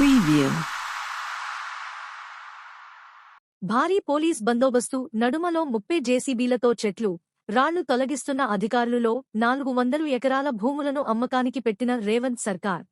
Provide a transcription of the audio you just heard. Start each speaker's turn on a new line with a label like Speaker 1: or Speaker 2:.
Speaker 1: Preview. భారీ police బందోబస్తు నడుమలో ముప్పై జేసీబీలతో చెట్లు రాళ్ళు తొలగిస్తున్న అధికారులలో నాలుగు వందలు ఎకరాల భూములను అమ్మకానికి పెట్టిన రేవంత్ సర్కార్.